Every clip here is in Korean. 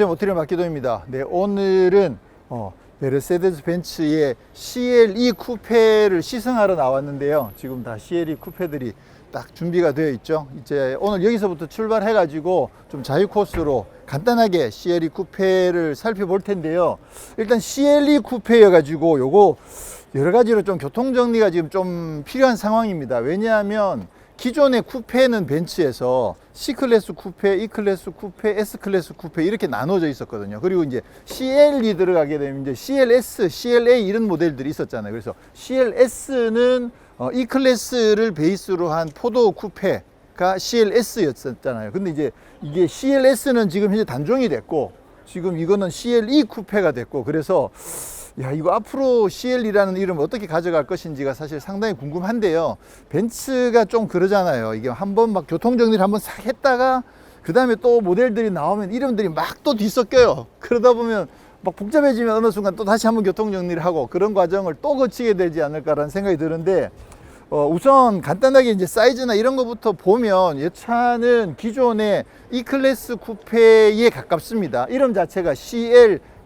안녕하세요. 모티리 마키도입니다. 네, 오늘은 어, 메르세데스 벤츠의 CLE 쿠페를 시승하러 나왔는데요. 지금 다 CLE 쿠페들이 딱 준비가 되어 있죠. 이제 오늘 여기서부터 출발해 가지고 좀 자유 코스로 간단하게 CLE 쿠페를 살펴볼 텐데요. 일단 CLE 쿠페여 가지고 요거 여러 가지로 좀 교통 정리가 지금 좀 필요한 상황입니다. 왜냐하면 기존의 쿠페는 벤츠에서 C클래스 쿠페, E클래스 쿠페, S클래스 쿠페 이렇게 나눠져 있었거든요. 그리고 이제 CL이 들어가게 되면 이제 CLS, CLA 이런 모델들이 있었잖아요. 그래서 CLS는 어, E클래스를 베이스로 한 포도 쿠페가 CLS였었잖아요. 근데 이제 이게 CLS는 지금 현재 단종이 됐고 지금 이거는 CLE 쿠페가 됐고 그래서 야, 이거 앞으로 CL이라는 이름을 어떻게 가져갈 것인지가 사실 상당히 궁금한데요. 벤츠가 좀 그러잖아요. 이게 한 번 막 교통정리를 한 번 싹 했다가 그 다음에 또 모델들이 나오면 이름들이 막 또 뒤섞여요. 그러다 보면 막 복잡해지면 어느 순간 또 다시 한번 교통정리를 하고 그런 과정을 또 거치게 되지 않을까라는 생각이 드는데 어, 우선 간단하게 이제 사이즈나 이런 것부터 보면 이 차는 기존의 E클래스 쿠페에 가깝습니다. 이름 자체가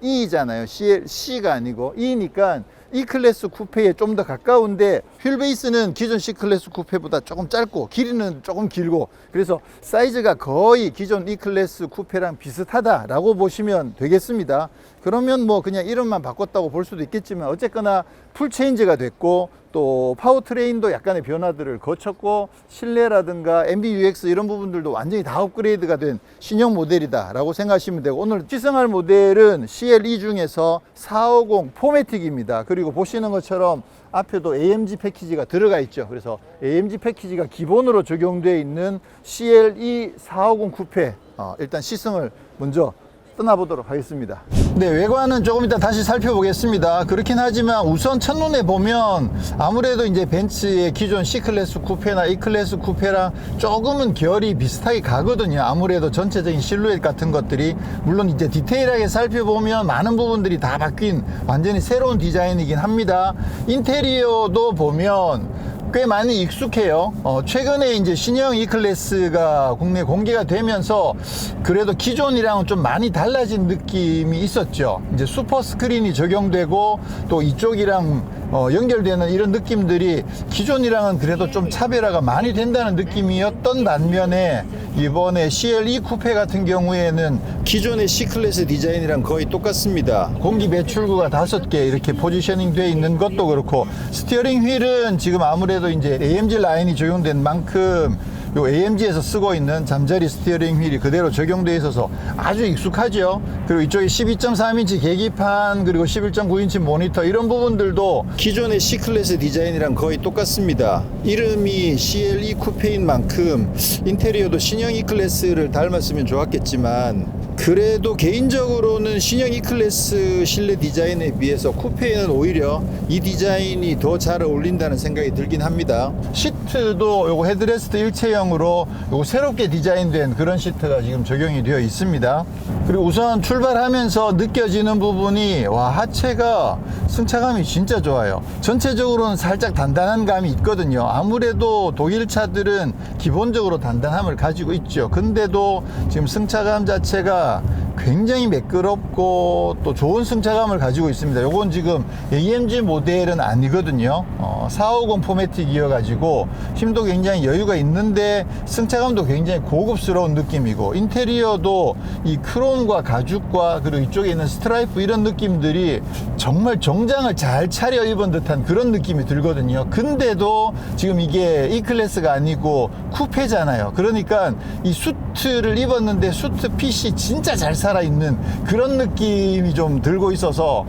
CLE잖아요. CL, C가 아니고 E니까 E클래스 쿠페에 좀 더 가까운데 휠 베이스는 기존 C클래스 쿠페보다 조금 짧고 길이는 조금 길고 그래서 사이즈가 거의 기존 E클래스 쿠페랑 비슷하다라고 보시면 되겠습니다. 그러면 뭐 그냥 이름만 바꿨다고 볼 수도 있겠지만 어쨌거나 풀 체인지가 됐고 또 파워트레인도 약간의 변화들을 거쳤고 실내라든가 MBUX 이런 부분들도 완전히 다 업그레이드가 된 신형 모델이다라고 생각하시면 되고 오늘 시승할 모델은 CLE 중에서 450 포매틱입니다. 그리고 보시는 것처럼 앞에도 AMG 패키지가 들어가 있죠. 그래서 AMG 패키지가 기본으로 적용되어 있는 CLE 450 쿠페 어, 일단 시승을 먼저 떠나보도록 하겠습니다. 네, 외관은 조금 이따 다시 살펴보겠습니다. 그렇긴 하지만 우선 첫눈에 보면 아무래도 이제 벤츠의 기존 C클래스 쿠페나 E클래스 쿠페랑 조금은 결이 비슷하게 가거든요. 아무래도 전체적인 실루엣 같은 것들이 물론 이제 디테일하게 살펴보면 많은 부분들이 다 바뀐 완전히 새로운 디자인이긴 합니다. 인테리어도 보면 꽤 많이 익숙해요. 어, 최근에 이제 신형 E클래스가 국내 공개가 되면서 그래도 기존이랑은 좀 많이 달라진 느낌이 있었죠. 이제 슈퍼 스크린이 적용되고 또 이쪽이랑 어, 연결되는 이런 느낌들이 기존이랑은 그래도 좀 차별화가 많이 된다는 느낌이었던 반면에 이번에 CLE 쿠페 같은 경우에는 기존의 C클래스 디자인이랑 거의 똑같습니다. 공기 배출구가 다섯 개 이렇게 포지셔닝 되어 있는 것도 그렇고 스티어링 휠은 지금 아무래도 이제 AMG 라인이 적용된 만큼 요 AMG에서 쓰고 있는 잠자리 스티어링 휠이 그대로 적용되어 있어서 아주 익숙하죠. 그리고 이쪽에 12.3인치 계기판 그리고 11.9인치 모니터 이런 부분들도 기존의 C클래스 디자인이랑 거의 똑같습니다. 이름이 CLE 쿠페인 만큼 인테리어도 신형 E클래스를 닮았으면 좋았겠지만 그래도 개인적으로는 신형 E클래스 실내 디자인에 비해서 쿠페에는 오히려 이 디자인이 더 잘 어울린다는 생각이 들긴 합니다. 시트도 요거 헤드레스트 일체형으로 요거 새롭게 디자인된 그런 시트가 지금 적용이 되어 있습니다. 그리고 우선 출발하면서 느껴지는 부분이 와 하체가 승차감이 진짜 좋아요. 전체적으로는 살짝 단단한 감이 있거든요. 아무래도 독일 차들은 기본적으로 단단함을 가지고 있죠. 근데도 지금 승차감 자체가 は。 굉장히 매끄럽고 또 좋은 승차감을 가지고 있습니다. 요건 지금 AMG 모델은 아니거든요. 어, 450 포매틱이어 가지고 힘도 굉장히 여유가 있는데 승차감도 굉장히 고급스러운 느낌이고 인테리어도 이 크롬과 가죽과 그리고 이쪽에 있는 스트라이프 이런 느낌들이 정말 정장을 잘 차려 입은 듯한 그런 느낌이 들거든요. 근데도 지금 이게 E클래스가 아니고 쿠페잖아요. 그러니까 이 수트를 입었는데 수트 핏이 진짜 잘 살아있는 그런 느낌이 좀 들고 있어서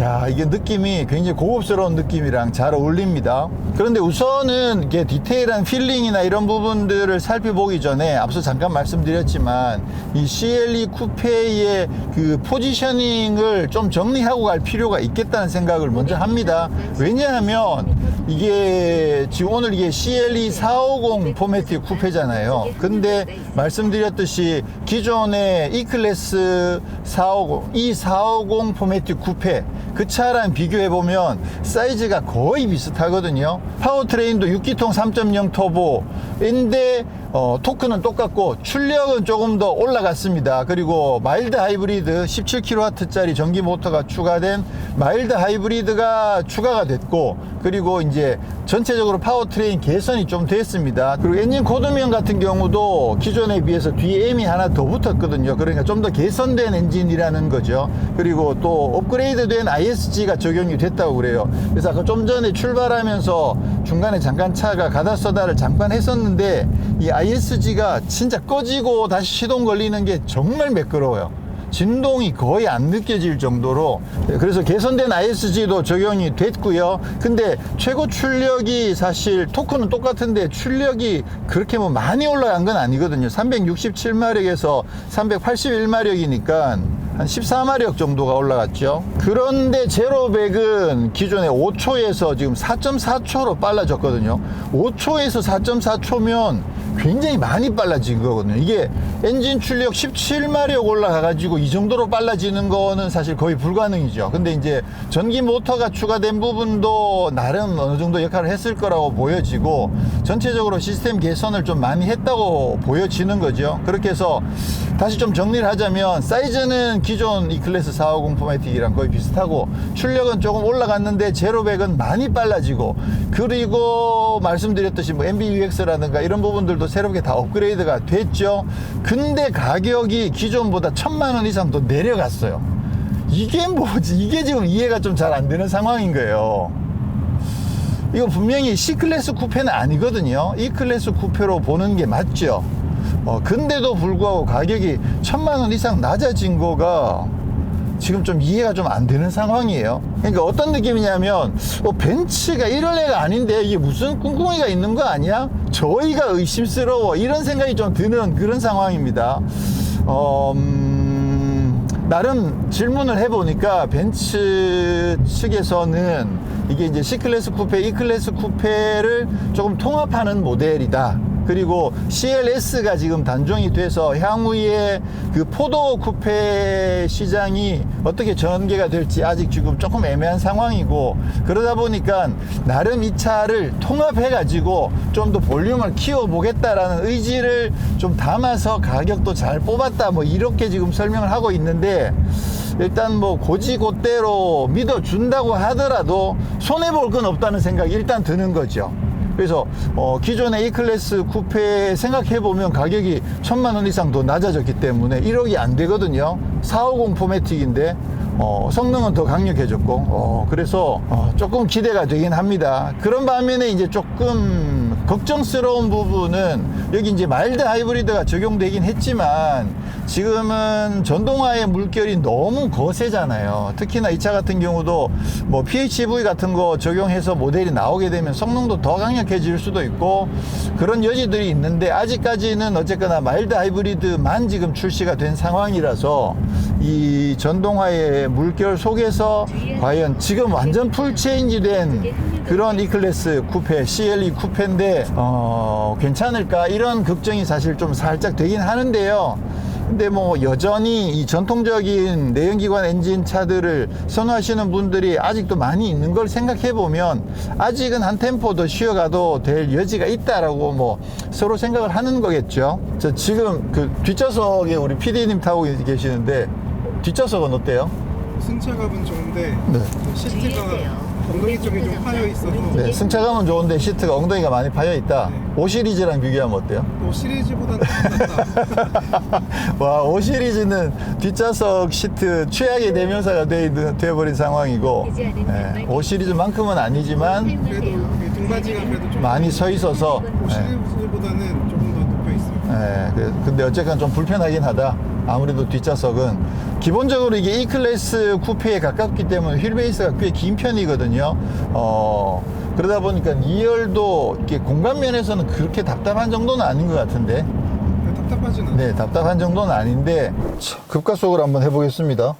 야 이게 느낌이 굉장히 고급스러운 느낌이랑 잘 어울립니다. 그런데 우선은 이게 디테일한 필링이나 이런 부분들을 살펴보기 전에 앞서 잠깐 말씀드렸지만 이 CLE 쿠페의 그 포지셔닝을 좀 정리하고 갈 필요가 있겠다는 생각을 먼저 합니다. 왜냐하면 이게 지금 오늘 이게 CLE 450 포매틱 쿠페잖아요. 근데 말씀드렸듯이 기존의 E클래스 450, E450 포매틱 쿠페 그 차랑 비교해 보면 사이즈가 거의 비슷하거든요. 파워트레인도 6기통 3.0 터보인데 어, 토크는 똑같고 출력은 조금 더 올라갔습니다. 그리고 마일드 하이브리드 17kW짜리 전기 모터가 추가된 마일드 하이브리드가 추가가 됐고 그리고 이제 전체적으로 파워트레인 개선이 좀 됐습니다. 그리고 엔진 코드면 같은 경우도 기존에 비해서 뒤에 M이 하나 더 붙었거든요. 그러니까 좀 더 개선된 엔진이라는 거죠. 그리고 또 업그레이드된 ISG가 적용이 됐다고 그래요. 그래서 아까 좀 전에 출발하면서 중간에 잠깐 차가 가다서다를 잠깐 했었는데 이 ISG가 진짜 꺼지고 다시 시동 걸리는 게 정말 매끄러워요. 진동이 거의 안 느껴질 정도로 그래서 개선된 ISG도 적용이 됐고요. 근데 최고 출력이 사실 토크는 똑같은데 출력이 그렇게 뭐 많이 올라간 건 아니거든요. 367마력에서 381마력이니까 한 14마력 정도가 올라갔죠. 그런데 제로백은 기존에 5초에서 지금 4.4초로 빨라졌거든요. 5초에서 4.4초면 굉장히 많이 빨라진 거거든요. 이게 엔진 출력 17마력 올라가가지고 이 정도로 빨라지는 거는 사실 거의 불가능이죠. 근데 이제 전기 모터가 추가된 부분도 나름 어느 정도 역할을 했을 거라고 보여지고 전체적으로 시스템 개선을 좀 많이 했다고 보여지는 거죠. 그렇게 해서 다시 좀 정리를 하자면 사이즈는 기존 E클래스 450 포매틱이랑 거의 비슷하고 출력은 조금 올라갔는데 제로백은 많이 빨라지고 그리고 말씀드렸듯이 뭐 MBUX라든가 이런 부분들도 새롭게 다 업그레이드가 됐죠. 근데 가격이 기존보다 천만 원 이상 더 내려갔어요. 이게 뭐지? 이게 지금 이해가 좀 잘 안 되는 상황인 거예요. 이거 분명히 C클래스 쿠페는 아니거든요. E클래스 쿠페로 보는 게 맞죠. 어, 근데도 불구하고 가격이 천만 원 이상 낮아진 거가 지금 좀 이해가 좀 안 되는 상황이에요. 그러니까 어떤 느낌이냐면, 어, 벤츠가 이럴 애가 아닌데 이게 무슨 꿍꿍이가 있는 거 아니야? 저희가 의심스러워. 이런 생각이 좀 드는 그런 상황입니다. 어, 음, 나름 질문을 해보니까 벤츠 측에서는 이게 이제 C클래스 쿠페, E클래스 쿠페를 조금 통합하는 모델이다. 그리고 CLS가 지금 단종이 돼서 향후에 그 포도 쿠페 시장이 어떻게 전개가 될지 아직 지금 조금 애매한 상황이고 그러다 보니까 나름 이 차를 통합해 가지고 좀 더 볼륨을 키워 보겠다라는 의지를 좀 담아서 가격도 잘 뽑았다 뭐 이렇게 지금 설명을 하고 있는데 일단 뭐 고지고대로 믿어준다고 하더라도 손해볼 건 없다는 생각이 일단 드는 거죠. 그래서 어, 기존의 E클래스 쿠페 생각해 보면 가격이 천만 원 이상 더 낮아졌기 때문에 1억이 안 되거든요. 450 포매틱인데 어, 성능은 더 강력해졌고 어, 그래서 어, 조금 기대가 되긴 합니다. 그런 반면에 이제 조금 걱정스러운 부분은 여기 이제 마일드 하이브리드가 적용되긴 했지만 지금은 전동화의 물결이 너무 거세잖아요. 특히나 이 차 같은 경우도 뭐 PHEV 같은 거 적용해서 모델이 나오게 되면 성능도 더 강력해질 수도 있고 그런 여지들이 있는데 아직까지는 어쨌거나 마일드 하이브리드만 지금 출시가 된 상황이라서 이 전동화의 물결 속에서 과연 지금 완전 풀 체인지 된 그런 E클래스 쿠페, CLE 쿠페인데 어, 괜찮을까 이런 걱정이 사실 좀 살짝 되긴 하는데요. 근데 뭐 여전히 이 전통적인 내연기관 엔진 차들을 선호하시는 분들이 아직도 많이 있는 걸 생각해 보면 아직은 한 템포 더 쉬어가도 될 여지가 있다라고 뭐 서로 생각을 하는 거겠죠. 저 지금 그 뒷좌석에 우리 PD님 타고 계시는데 뒷좌석은 어때요? 승차감은 좋은데 네. 시트가. 엉덩이 쪽이 좀 파여 있어서 네, 승차감은 좋은데 시트가 엉덩이가 많이 파여 있다. 네. 5 시리즈랑 비교하면 어때요? 또 시리즈보다는 낫다. 와, 5 시리즈는 뒷좌석 시트 최악의 대명사가 돼, 있는- 돼버린 상황이고, 예, 5 시리즈만큼은 아니지만 그래도 이 등받이가 그래도 좀 많이 서 있어서, 또 예, 시리즈보다는 조금 더 높여 있어요. 예, 그- 근데 어쨌건 좀 불편하긴 하다. 아무래도 뒷좌석은 기본적으로 이게 E 클래스 쿠페에 가깝기 때문에 휠 베이스가 꽤 긴 편이거든요. 어, 그러다 보니까 2열도 이렇게 공간 면에서는 그렇게 답답한 정도는 아닌 것 같은데. 네, 않아요. 네, 답답한 정도는 아닌데 자, 급가속을 한번 해보겠습니다.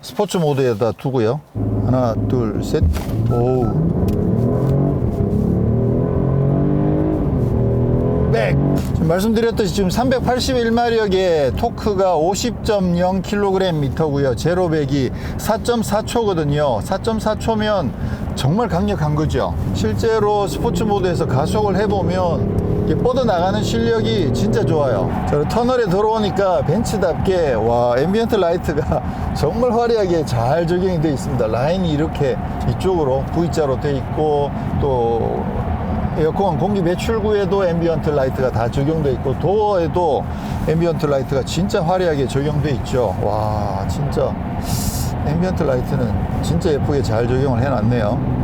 스포츠 모드에다 두고요. 하나, 둘, 셋. 오. 지금 말씀드렸듯이 지금 381마력의 토크가 50.0kgm고요. 제로백이 4.4초거든요. 4.4초면 정말 강력한 거죠. 실제로 스포츠 모드에서 가속을 해보면 뻗어나가는 실력이 진짜 좋아요. 저 터널에 들어오니까 벤츠답게 와 앰비언트 라이트가 정말 화려하게 잘 적용이 되어 있습니다. 라인이 이렇게 이쪽으로 V자로 되어 있고 또 에어컨 공기 배출구에도 앰비언트 라이트가 다 적용돼 있고 도어에도 앰비언트 라이트가 진짜 화려하게 적용돼 있죠. 와 진짜 앰비언트 라이트는 진짜 예쁘게 잘 적용을 해놨네요.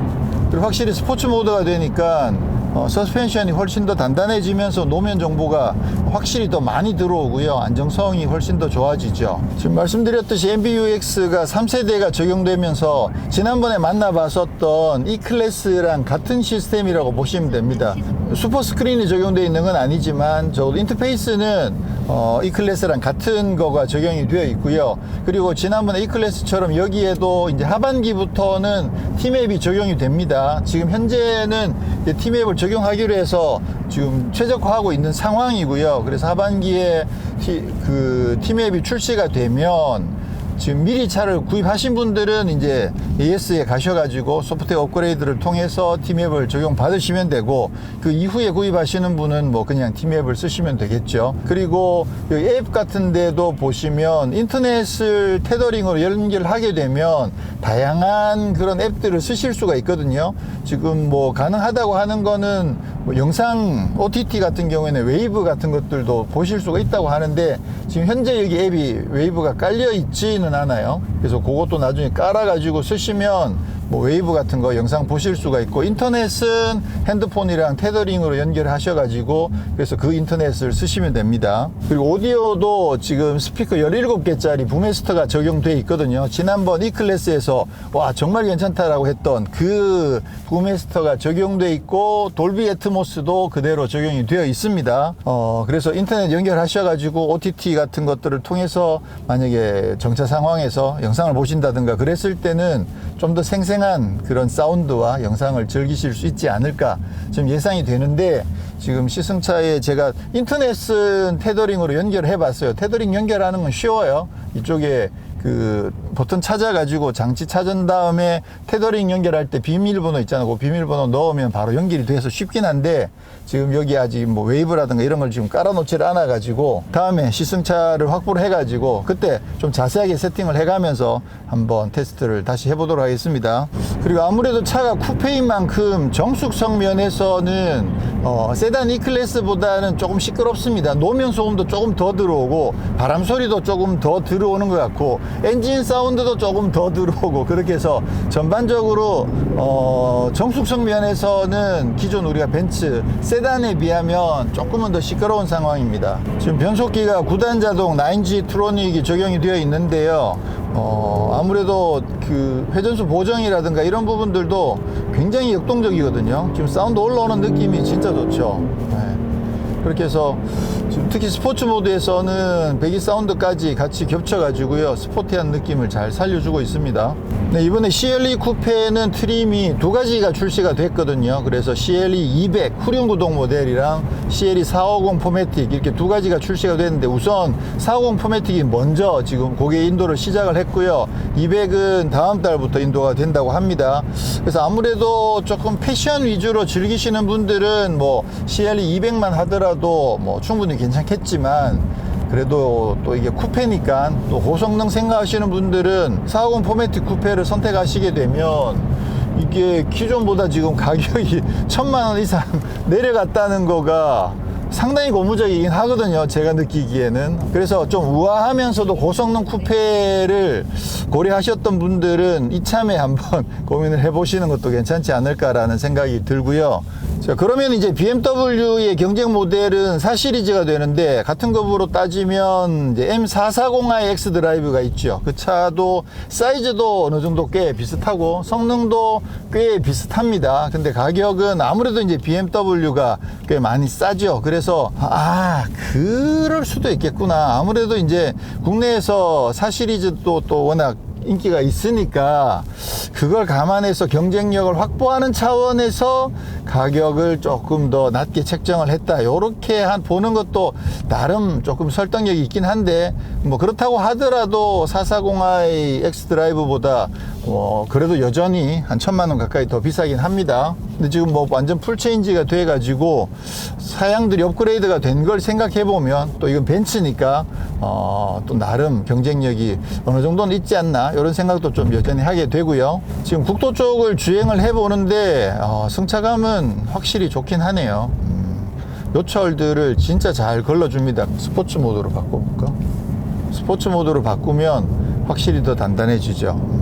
그리고 확실히 스포츠 모드가 되니까 어, 서스펜션이 훨씬 더 단단해지면서 노면 정보가 확실히 더 많이 들어오고요. 안정성이 훨씬 더 좋아지죠. 지금 말씀드렸듯이 MBUX가 3세대가 적용되면서 지난번에 만나봤었던 E 클래스랑 같은 시스템이라고 보시면 됩니다. 슈퍼 스크린이 적용되어 있는 건 아니지만 적어도 인터페이스는 어, E 클래스랑 같은 거가 적용이 되어 있고요. 그리고 지난번에 E 클래스처럼 여기에도 이제 하반기부터는 T맵이 적용이 됩니다. 지금 현재는 T맵을 적용하기로 해서 지금 최적화하고 있는 상황이고요. 그래서 하반기에 T, 그 T맵이 출시가 되면 지금 미리 차를 구입하신 분들은 이제 AS에 가셔가지고 소프트웨어 업그레이드를 통해서 T맵을 적용 받으시면 되고 그 이후에 구입하시는 분은 뭐 그냥 T맵을 쓰시면 되겠죠. 그리고 앱 같은 데도 보시면 인터넷을 테더링으로 연결하게 되면 다양한 그런 앱들을 쓰실 수가 있거든요. 지금 뭐 가능하다고 하는 거는 뭐 영상 OTT 같은 경우에는 웨이브 같은 것들도 보실 수가 있다고 하는데 지금 현재 여기 앱이 웨이브가 깔려 있지는 않아요. 그래서 그것도 나중에 깔아가지고 쓰시면 뭐 웨이브 같은 거 영상 보실 수가 있고 인터넷은 핸드폰이랑 테더링으로 연결하셔가지고 그래서 그 인터넷을 쓰시면 됩니다. 그리고 오디오도 지금 스피커 17개짜리 부메스터가 적용돼 있거든요. 지난번 E 클래스에서 와 정말 괜찮다라고 했던 그 부메스터가 적용돼 있고 돌비 애트모스도 그대로 적용이 되어 있습니다. 어 그래서 인터넷 연결하셔가지고 OTT 같은 것들을 통해서 만약에 정차 상황에서 영상을 보신다든가 그랬을 때는 좀 더 생생 한 그런 사운드와 영상을 즐기실 수 있지 않을까 좀 예상이 되는데 지금 시승차에 제가 인터넷은 테더링으로 연결해 봤어요. 테더링 연결하는 건 쉬워요. 이쪽에 그 버튼 찾아가지고 장치 찾은 다음에 테더링 연결할 때 비밀번호 있잖아요. 그 비밀번호 넣으면 바로 연결이 돼서 쉽긴 한데 지금 여기 아직 뭐 웨이브라든가 이런 걸 지금 깔아놓지를 않아가지고 다음에 시승차를 확보를 해가지고 그때 좀 자세하게 세팅을 해가면서 한번 테스트를 다시 해보도록 하겠습니다. 그리고 아무래도 차가 쿠페인 만큼 정숙성 면에서는 어, 세단 E 클래스보다는 조금 시끄럽습니다. 노면 소음도 조금 더 들어오고 바람 소리도 조금 더 들어오는 것 같고 엔진 사운드도 조금 더 들어오고 그렇게 해서 전반적으로 어, 정숙성 면에서는 기존 우리가 벤츠 세단에 비하면 조금은 더 시끄러운 상황입니다. 지금 변속기가 9단 자동 9G 트로닉이 적용이 되어 있는데요. 어, 아무래도 그 회전수 보정이라든가 이런 부분들도 굉장히 역동적이거든요. 지금 사운드 올라오는 느낌이 진짜 좋죠. 네. 그렇게 해서 지금 특히 스포츠 모드에서는 배기 사운드까지 같이 겹쳐가지고요 스포티한 느낌을 잘 살려주고 있습니다. 네, 이번에 CLE 쿠페는 트림이 두 가지가 출시가 됐거든요. 그래서 CLE 200 후륜 구동 모델이랑 CLE 450 포매틱 이렇게 두 가지가 출시가 됐는데 우선 450 포매틱이 먼저 지금 고객 인도를 시작을 했고요. 200은 다음 달부터 인도가 된다고 합니다. 그래서 아무래도 조금 패션 위주로 즐기시는 분들은 뭐 CLE 200만 하더라도 뭐 충분히 괜찮겠지만 그래도 또 이게 쿠페니까 또 고성능 생각하시는 분들은 450 포매틱 쿠페를 선택하시게 되면 이게 기존보다 지금 가격이 천만 원 이상 내려갔다는 거가 상당히 고무적이긴 하거든요. 제가 느끼기에는. 그래서 좀 우아하면서도 고성능 쿠페를 고려하셨던 분들은 이참에 한번 고민을 해보시는 것도 괜찮지 않을까라는 생각이 들고요. 자, 그러면 이제 BMW의 경쟁 모델은 4 시리즈가 되는데 같은 급으로 따지면 이제 M440i X 드라이브가 있죠. 그 차도 사이즈도 어느 정도 꽤 비슷하고 성능도 꽤 비슷합니다. 근데 가격은 아무래도 이제 BMW가 꽤 많이 싸죠. 그래서 아, 그럴 수도 있겠구나. 아무래도 이제 국내에서 4 시리즈도 또 워낙 인기가 있으니까 그걸 감안해서 경쟁력을 확보하는 차원에서 가격을 조금 더 낮게 책정을 했다. 요렇게 한 보는 것도 나름 조금 설득력이 있긴 한데 뭐 그렇다고 하더라도 440i X 드라이브보다 어, 그래도 여전히 한 천만 원 가까이 더 비싸긴 합니다. 근데 지금 뭐 완전 풀 체인지가 돼가지고 사양들이 업그레이드가 된 걸 생각해 보면 또 이건 벤츠니까 어, 또 나름 경쟁력이 어느 정도는 있지 않나 이런 생각도 좀 여전히 하게 되고요. 지금 국도 쪽을 주행을 해 보는데 어, 승차감은 확실히 좋긴 하네요. 음, 요철들을 진짜 잘 걸러줍니다. 스포츠 모드로 바꿔볼까? 스포츠 모드로 바꾸면 확실히 더 단단해지죠.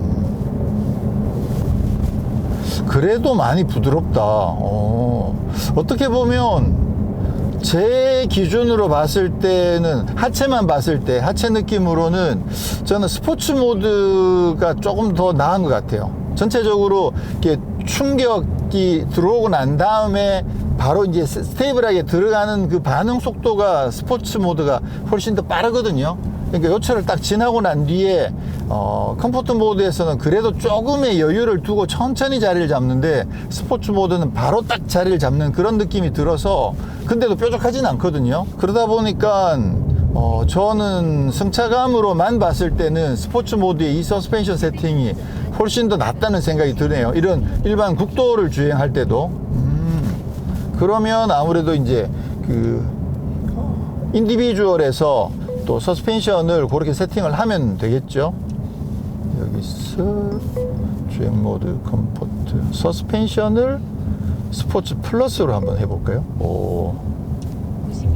그래도 많이 부드럽다. 어, 어떻게 보면 제 기준으로 봤을 때는 하체만 봤을 때 하체 느낌으로는 저는 스포츠 모드가 조금 더 나은 것 같아요. 전체적으로 이렇게 충격이 들어오고 난 다음에 바로 이제 스- 스테이블하게 들어가는 그 반응 속도가 스포츠 모드가 훨씬 더 빠르거든요. 그러니까 요철을 딱 지나고 난 뒤에 어, 컴포트 모드에서는 그래도 조금의 여유를 두고 천천히 자리를 잡는데 스포츠 모드는 바로 딱 자리를 잡는 그런 느낌이 들어서 근데도 뾰족하진 않거든요. 그러다 보니까 어, 저는 승차감으로만 봤을 때는 스포츠 모드의 이 서스펜션 세팅이 훨씬 더 낫다는 생각이 드네요. 이런 일반 국도를 주행할 때도. 음, 그러면 아무래도 이제 그 인디비주얼에서 또 서스펜션을 그렇게 세팅을 하면 되겠죠. 여기서 주행 모드 컴포트 서스펜션을 스포츠 플러스로 한번 해볼까요? 오,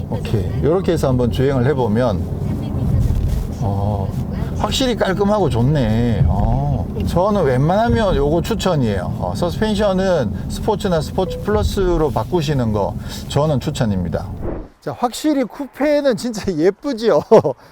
오케이. 이렇게 해서 한번 주행을 해보면 어, 확실히 깔끔하고 좋네. 어, 저는 웬만하면 요거 추천이에요. 어, 서스펜션은 스포츠나 스포츠 플러스로 바꾸시는 거 저는 추천입니다. 자, 확실히 쿠페는 진짜 예쁘지요.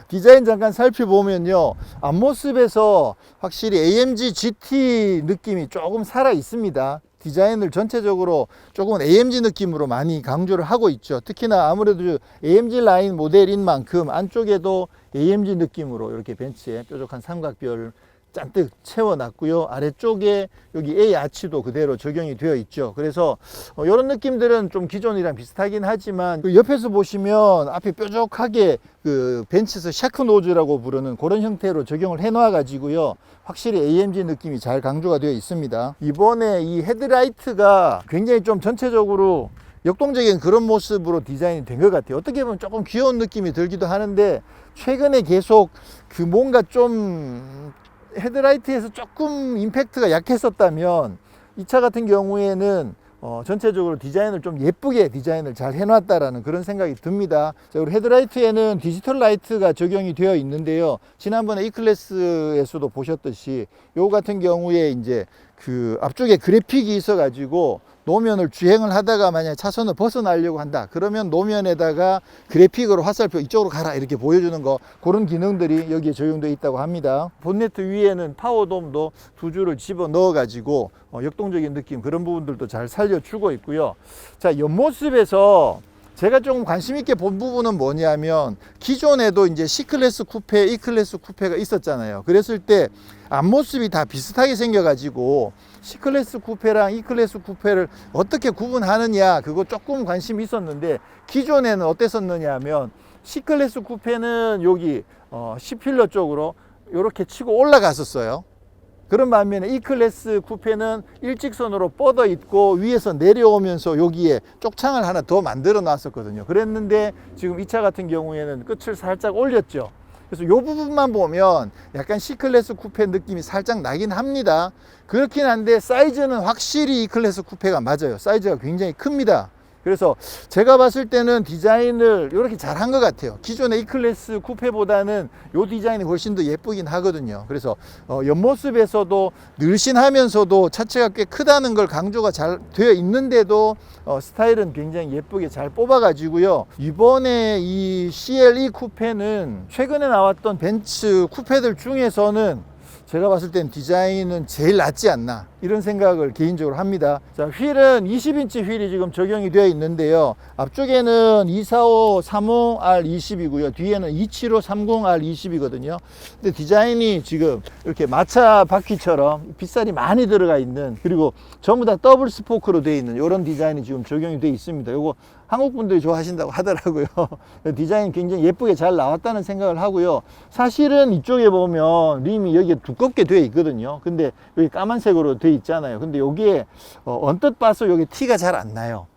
디자인 잠깐 살펴보면요. 앞모습에서 확실히 AMG GT 느낌이 조금 살아 있습니다. 디자인을 전체적으로 조금 AMG 느낌으로 많이 강조를 하고 있죠. 특히나 아무래도 AMG 라인 모델인 만큼 안쪽에도 AMG 느낌으로 이렇게 벤츠에 뾰족한 삼각별 잔뜩 채워놨고요. 아래쪽에 여기 A 아치도 그대로 적용이 되어 있죠. 그래서 어, 이런 느낌들은 좀 기존이랑 비슷하긴 하지만 그 옆에서 보시면 앞에 뾰족하게 그 벤츠에서 샤크 노즈라고 부르는 그런 형태로 적용을 해놔 가지고요. 확실히 AMG 느낌이 잘 강조가 되어 있습니다. 이번에 이 헤드라이트가 굉장히 좀 전체적으로 역동적인 그런 모습으로 디자인이 된 것 같아요. 어떻게 보면 조금 귀여운 느낌이 들기도 하는데 최근에 계속 그 뭔가 좀 헤드라이트에서 조금 임팩트가 약했었다면 이 차 같은 경우에는 어, 전체적으로 디자인을 좀 예쁘게 디자인을 잘 해놨다라는 그런 생각이 듭니다. 자, 그리고 헤드라이트에는 디지털 라이트가 적용이 되어 있는데요. 지난번에 E 클래스에서도 보셨듯이 요 같은 경우에 이제 그 앞쪽에 그래픽이 있어가지고 노면을 주행을 하다가 만약 차선을 벗어나려고 한다. 그러면 노면에다가 그래픽으로 화살표 이쪽으로 가라 이렇게 보여주는 거 그런 기능들이 여기에 적용되어 있다고 합니다. 본네트 위에는 파워돔도 두 줄을 집어 넣어 가지고 어, 역동적인 느낌 그런 부분들도 잘 살려주고 있고요. 자 옆모습에서 제가 조금 관심 있게 본 부분은 뭐냐면 기존에도 이제 C클래스 쿠페, E클래스 쿠페가 있었잖아요. 그랬을 때 앞모습이 다 비슷하게 생겨가지고 C클래스 쿠페랑 E클래스 쿠페를 어떻게 구분하느냐 그거 조금 관심이 있었는데 기존에는 어땠었느냐 하면 C클래스 쿠페는 여기 어, C필러 쪽으로 이렇게 치고 올라갔었어요. 그런 반면에 E 클래스 쿠페는 일직선으로 뻗어 있고 위에서 내려오면서 여기에 쪽창을 하나 더 만들어 놨었거든요. 그랬는데 지금 이 차 같은 경우에는 끝을 살짝 올렸죠. 그래서 이 부분만 보면 약간 C 클래스 쿠페 느낌이 살짝 나긴 합니다. 그렇긴 한데 사이즈는 확실히 E 클래스 쿠페가 맞아요. 사이즈가 굉장히 큽니다. 그래서 제가 봤을 때는 디자인을 이렇게 잘한 것 같아요. 기존의 E클래스 쿠페보다는 이 디자인이 훨씬 더 예쁘긴 하거든요. 그래서 어, 옆모습에서도 늘씬하면서도 차체가 꽤 크다는 걸 강조가 잘 되어 있는데도 어, 스타일은 굉장히 예쁘게 잘 뽑아가지고요. 이번에 이 CLE 쿠페는 최근에 나왔던 벤츠 쿠페들 중에서는 제가 봤을 땐 디자인은 제일 낫지 않나. 이런 생각을 개인적으로 합니다. 자, 휠은 20인치 휠이 지금 적용이 되어 있는데요. 앞쪽에는 245 35R20이고요. 뒤에는 275 30R20이거든요. 근데 디자인이 지금 이렇게 마차 바퀴처럼 빗살이 많이 들어가 있는 그리고 전부 다 더블 스포크로 되어 있는 이런 디자인이 지금 적용이 되어 있습니다. 요거 한국 분들이 좋아하신다고 하더라고요. 디자인 굉장히 예쁘게 잘 나왔다는 생각을 하고요. 사실은 이쪽에 보면 림이 여기에 두껍게 되어 있거든요. 근데 여기 까만색으로 되어 있잖아요. 근데 여기에 어, 언뜻 봐서 여기 티가 잘 안 나요.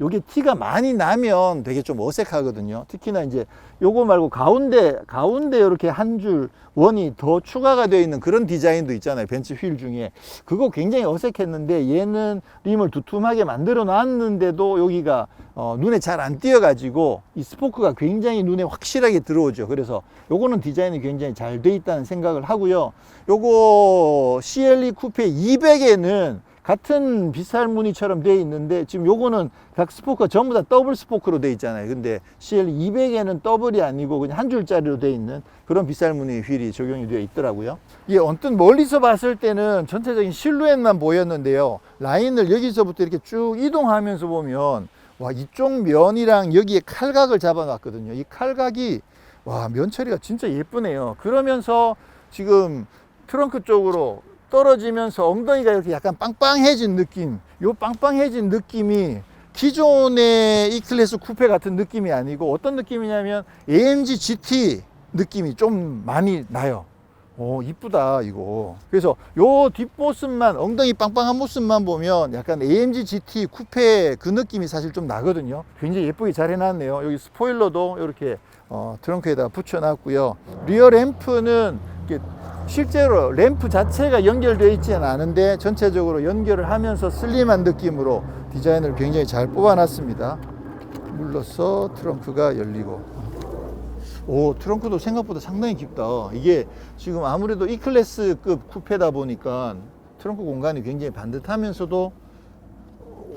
여기 티가 많이 나면 되게 좀 어색하거든요. 특히나 이제 요거 말고 가운데 가운데 이렇게 한 줄 원이 더 추가가 되어 있는 그런 디자인도 있잖아요. 벤츠 휠 중에 그거 굉장히 어색했는데 얘는 림을 두툼하게 만들어 놨는데도 여기가 어, 눈에 잘 안 띄어 가지고 이 스포크가 굉장히 눈에 확실하게 들어오죠. 그래서 요거는 디자인이 굉장히 잘 돼 있다는 생각을 하고요. 요거 CLE 쿠페 200에는 같은 비쌀 무늬처럼 되어 있는데 지금 요거는 각 스포크가 전부 다 더블 스포크로 되어 있잖아요. 근데 CL 200에는 더블이 아니고 그냥 한 줄짜리로 되어 있는 그런 비쌀 무늬 휠이 적용이 되어 있더라고요. 이게 언뜻 멀리서 봤을 때는 전체적인 실루엣만 보였는데요. 라인을 여기서부터 이렇게 쭉 이동하면서 보면 와 이쪽 면이랑 여기에 칼각을 잡아 놨거든요. 이 칼각이 와 면 처리가 진짜 예쁘네요. 그러면서 지금 트렁크 쪽으로 떨어지면서 엉덩이가 이렇게 약간 빵빵해진 느낌. 요 빵빵해진 느낌이 기존의 E 클래스 쿠페 같은 느낌이 아니고 어떤 느낌이냐면 AMG GT 느낌이 좀 많이 나요. 오, 이쁘다, 이거. 그래서 요 뒷모습만, 엉덩이 빵빵한 모습만 보면 약간 AMG GT 쿠페 그 느낌이 사실 좀 나거든요. 굉장히 예쁘게 잘 해놨네요. 여기 스포일러도 이렇게 어, 트렁크에다 붙여놨고요. 리어 램프는 이렇게 실제로 램프 자체가 연결되어 있지는 않은데 전체적으로 연결을 하면서 슬림한 느낌으로 디자인을 굉장히 잘 뽑아놨습니다. 눌러서 트렁크가 열리고. 오 트렁크도 생각보다 상당히 깊다. 이게 지금 아무래도 E클래스급 쿠페다 보니까 트렁크 공간이 굉장히 반듯하면서도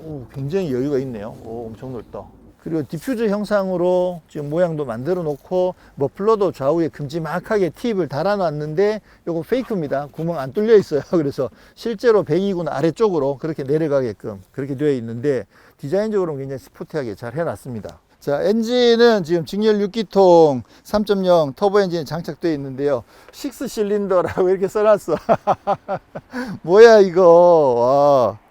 오, 굉장히 여유가 있네요. 오, 엄청 넓다 그리고 디퓨저 형상으로 지금 모양도 만들어 놓고 머플러도 좌우에 큼지막하게 팁을 달아 놨는데 요거 페이크입니다 구멍 안 뚫려 있어요 그래서 실제로 배기구는 아래쪽으로 그렇게 내려가게끔 그렇게 되어 있는데 디자인적으로는 굉장히 스포티하게 잘 해놨습니다 자, 엔진은 지금 직렬 6기통 3.0 터보 엔진이 장착되어 있는데요. 6 실린더라고 이렇게 써놨어. 뭐야, 이거. 와.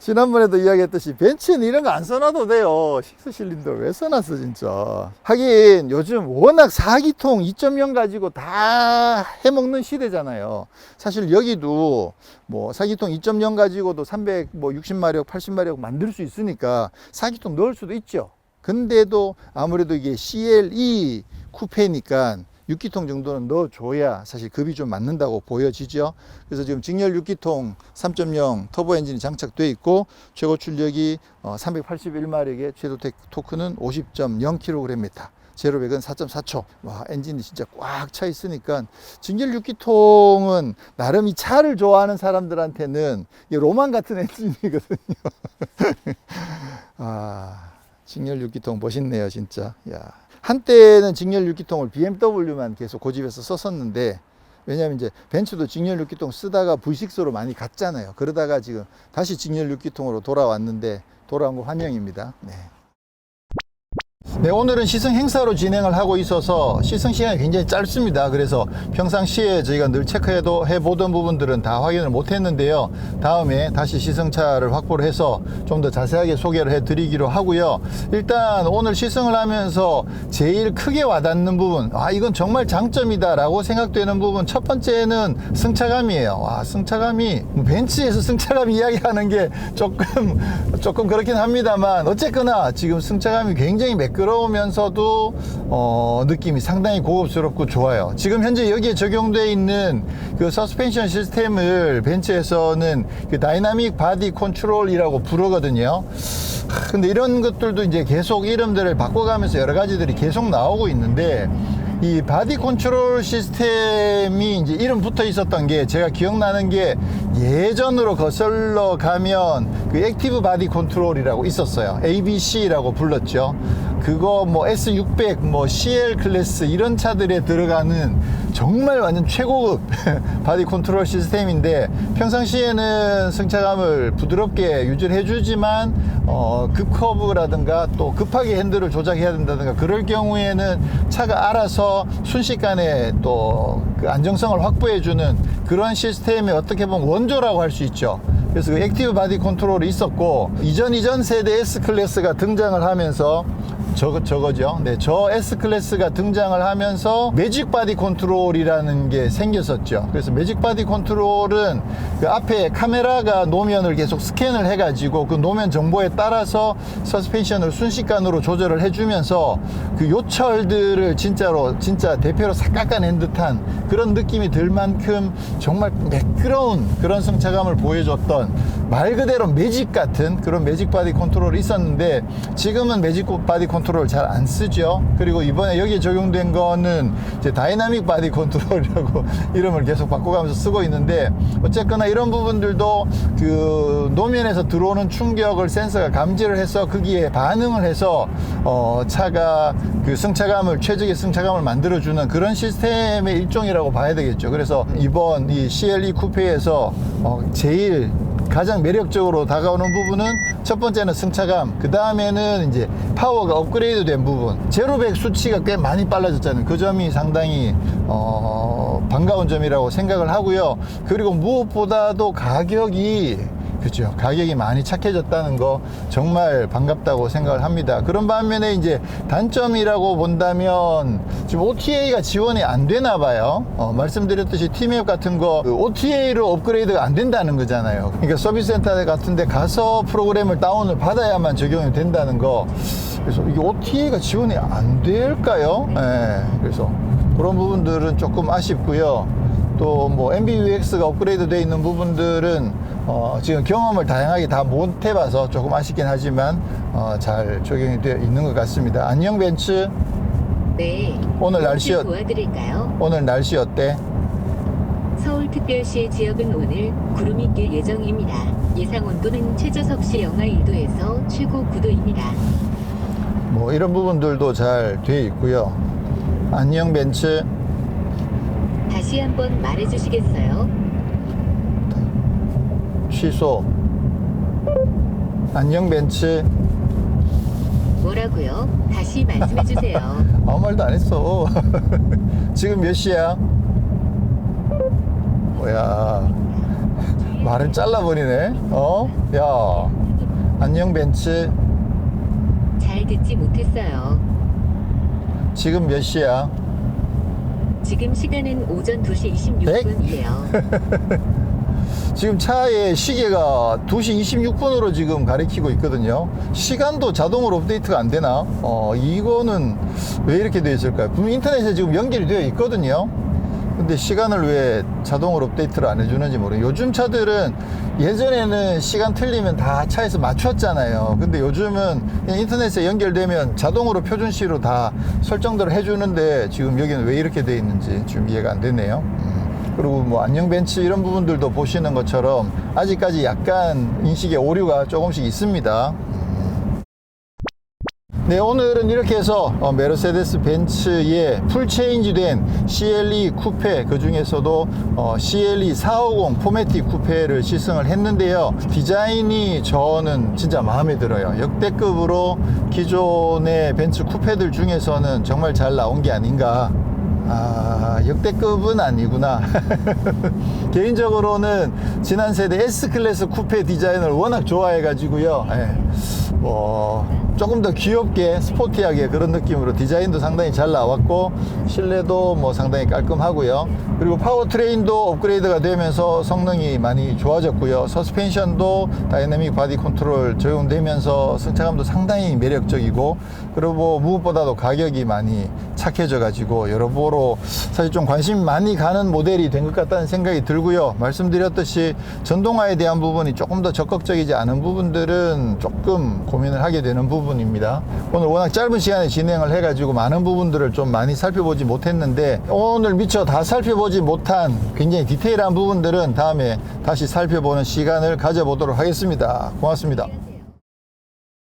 지난번에도 이야기했듯이 벤츠는 이런 거 안 써놔도 돼요. 6 실린더 왜 써놨어, 진짜. 하긴 요즘 워낙 4기통 2.0 가지고 다 해먹는 시대잖아요. 사실 여기도 뭐 4기통 2.0 가지고도 360마력, 80마력 만들 수 있으니까 4기통 넣을 수도 있죠. 근데도 아무래도 이게 CLE 쿠페니까 6기통 정도는 넣어줘야 사실 급이 좀 맞는다고 보여지죠. 그래서 지금 직렬 6기통 3.0 터보 엔진이 장착되어 있고 최고 출력이 381마력의 최대 토크는 50.0kg입니다. 제로백은 4.4초. 와, 엔진이 진짜 꽉 차 있으니까 직렬 6기통은 나름 이 차를 좋아하는 사람들한테는 이 로망 같은 엔진이거든요. 아. 직렬 6기통 멋있네요, 진짜. 야. 한때는 직렬 6기통을 BMW만 계속 고집해서 썼었는데 왜냐하면 이제 벤츠도 직렬 6기통 쓰다가 V6로 많이 갔잖아요. 그러다가 지금 다시 직렬 6기통으로 돌아왔는데 돌아온 거 환영입니다. 네. 네, 오늘은 시승 행사로 진행을 하고 있어서 시승 시간이 굉장히 짧습니다. 그래서 평상시에 저희가 늘 체크해도 해보던 부분들은 다 확인을 못 했는데요. 다음에 다시 시승차를 확보를 해서 좀 더 자세하게 소개를 해 드리기로 하고요. 일단 오늘 시승을 하면서 제일 크게 와닿는 부분, 아, 이건 정말 장점이다 라고 생각되는 부분, 첫 번째는 승차감이에요. 와, 승차감이, 뭐 벤츠에서 승차감 이야기하는 게 조금, 조금 그렇긴 합니다만, 어쨌거나 지금 승차감이 굉장히 매끄러우면서도 어, 느낌이 상당히 고급스럽고 좋아요. 지금 현재 여기에 적용되어 있는 그 서스펜션 시스템을 벤츠에서는 그 다이나믹 바디 컨트롤이라고 부르거든요. 하, 근데 이런 것들도 이제 계속 이름들을 바꿔가면서 여러 가지들이 계속 나오고 있는데 이 바디 컨트롤 시스템이 이제 이름 붙어 있었던 게 제가 기억나는 게 예전으로 거슬러 가면 그 액티브 바디 컨트롤이라고 있었어요. ABC라고 불렀죠. 그거 뭐 S600, 뭐 CL 클래스 이런 차들에 들어가는 정말 완전 최고급 바디 컨트롤 시스템인데 평상시에는 승차감을 부드럽게 유지를 해주지만 어, 급 커브라든가 또 급하게 핸들을 조작해야 된다든가 그럴 경우에는 차가 알아서 순식간에 또 그 안정성을 확보해주는 그런 시스템이 어떻게 보면 원조라고 할 수 있죠. 그래서 그 액티브 바디 컨트롤이 있었고 이전 이전 세대 S 클래스가 등장을 하면서 저거 저거죠. 네, 저 S 클래스가 등장을 하면서 매직 바디 컨트롤이라는 게 생겼었죠. 그래서 매직 바디 컨트롤은 그 앞에 카메라가 노면을 계속 스캔을 해가지고 그 노면 정보에 따라서 서스펜션을 순식간으로 조절을 해주면서 그 요철들을 진짜로 진짜 대표로 싹 깎아낸 듯한 그런 느낌이 들 만큼 정말 매끄러운 그런 승차감을 보여줬던 말 그대로 매직 같은 그런 매직 바디 컨트롤이 있었는데 지금은 매직 바디 컨트롤 잘 안 쓰죠. 그리고 이번에 여기에 적용된 거는 이제 다이나믹 바디 컨트롤이라고 이름을 계속 바꿔가면서 쓰고 있는데 어쨌거나 이런 부분들도 그 노면에서 들어오는 충격을 센서가 감지를 해서 거기에 반응을 해서 어 차가 그 승차감을 최적의 승차감을 만들어주는 그런 시스템의 일종이라고 봐야 되겠죠. 그래서 이번 이 CLE 쿠페에서 어 제일 가장 매력적으로 다가오는 부분은 첫 번째는 승차감, 그 다음에는 이제 파워가 업그레이드 된 부분. 제로백 수치가 꽤 많이 빨라졌잖아요. 그 점이 상당히, 어, 반가운 점이라고 생각을 하고요. 그리고 무엇보다도 가격이 그죠. 가격이 많이 착해졌다는 거 정말 반갑다고 생각을 합니다. 그런 반면에 이제 단점이라고 본다면 지금 OTA가 지원이 안 되나 봐요. 어, 말씀드렸듯이 T맵 같은 거 그 OTA로 업그레이드가 안 된다는 거잖아요. 그러니까 서비스 센터 같은 데 가서 프로그램을 다운을 받아야만 적용이 된다는 거. 그래서 이게 OTA가 지원이 안 될까요? 예. 그래서 그런 부분들은 조금 아쉽고요. 또 뭐 MBUX가 업그레이드 되어 있는 부분들은 어, 지금 경험을 다양하게 다 못 해봐서 조금 아쉽긴 하지만 어, 잘 적용이 되어 있는 것 같습니다. 안녕 벤츠 네. 오늘 날씨 어- 도와드릴까요? 오늘 날씨 어때? 서울특별시 지역은 오늘 구름이 낄 예정입니다. 예상 온도는 최저 섭씨 영하 1도에서 최고 9도입니다. 뭐 이런 부분들도 잘 되어 있고요. 안녕 벤츠 다시 한번 말해주시겠어요? 취소 안녕 벤츠 뭐라고요? 다시 말씀해주세요. 아무 말도 안 했어. 지금 몇 시야? 뭐야. 말을 잘라버리네. 어? 야. 안녕, 벤츠. 잘 듣지 못했어요. 지금 몇 시야? 지금 시간은 오전 2시 26분이에요. 지금 차의 시계가 2시 26분으로 지금 가리키고 있거든요. 시간도 자동으로 업데이트가 안 되나? 어, 이거는 왜 이렇게 되어 있을까요? 분명 인터넷에 지금 연결이 되어 있거든요. 근데 시간을 왜 자동으로 업데이트를 안 해주는지 모르겠어요. 요즘 차들은 예전에는 시간 틀리면 다 차에서 맞췄잖아요. 근데 요즘은 인터넷에 연결되면 자동으로 표준시로 다 설정들을 해주는데 지금 여기는 왜 이렇게 되어 있는지 지금 이해가 안 되네요. 음. 그리고 뭐 안녕 벤츠 이런 부분들도 보시는 것처럼 아직까지 약간 인식의 오류가 조금씩 있습니다. 네, 오늘은 이렇게 해서 어, 메르세데스 벤츠의 풀 체인지 된 CLE 쿠페 그 중에서도 어, CLE 450 포매틱 쿠페를 시승을 했는데요. 디자인이 저는 진짜 마음에 들어요. 역대급으로 기존의 벤츠 쿠페들 중에서는 정말 잘 나온 게 아닌가 아, 역대급은 아니구나. 개인적으로는 지난 세대 S클래스 쿠페 디자인을 워낙 좋아해가지고요. 예, 뭐, 조금 더 귀엽게, 스포티하게 그런 느낌으로 디자인도 상당히 잘 나왔고, 실내도 뭐 상당히 깔끔하고요. 그리고 파워트레인도 업그레이드가 되면서 성능이 많이 좋아졌고요. 서스펜션도 다이내믹 바디 컨트롤 적용되면서 승차감도 상당히 매력적이고, 그리고 무엇보다도 가격이 많이 착해져 가지고, 여러모로 사실 좀 관심 많이 가는 모델이 된 것 같다는 생각이 들고요. 말씀드렸듯이 전동화에 대한 부분이 조금 더 적극적이지 않은 부분들은 조금 고민을 하게 되는 부분 부분입니다. 오늘 워낙 짧은 시간에 진행을 해가지고 많은 부분들을 좀 많이 살펴보지 못했는데 오늘 미처 다 살펴보지 못한 굉장히 디테일한 부분들은 다음에 다시 살펴보는 시간을 가져보도록 하겠습니다. 고맙습니다.